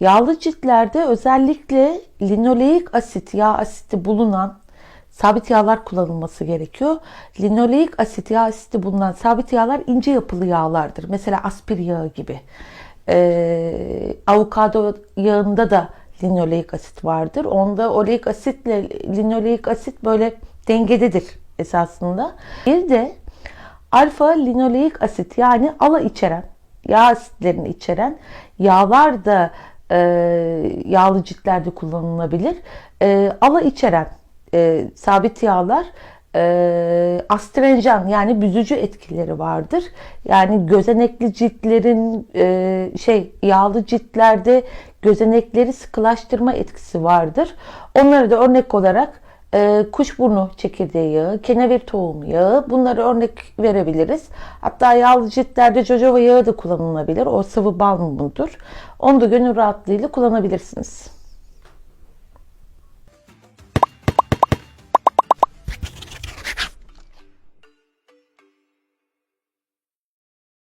Yağlı ciltlerde özellikle linoleik asit, yağ asiti bulunan sabit yağlar kullanılması gerekiyor. Linoleik asit, yağ asiti bulunan sabit yağlar ince yapılı yağlardır. Mesela aspir yağı gibi. Ee, avokado yağında da linoleik asit vardır. Onda oleik asitle linoleik asit böyle dengededir esasında. Bir de alfa linoleik asit yani ala içeren, yağ asitlerini içeren yağlar da e, yağlı ciltlerde kullanılabilir. E, ala içeren e, sabit yağlar e, astringent yani büzücü etkileri vardır. Yani gözenekli ciltlerin e, şey yağlı ciltlerde gözenekleri sıkılaştırma etkisi vardır. Onları da örnek olarak e, kuşburnu çekirdeği yağı, kenevir tohum yağı bunları örnek verebiliriz. Hatta yağlı ciltlerde jojoba yağı da kullanılabilir. O sıvı balmudur. Onu da gönül rahatlığıyla kullanabilirsiniz.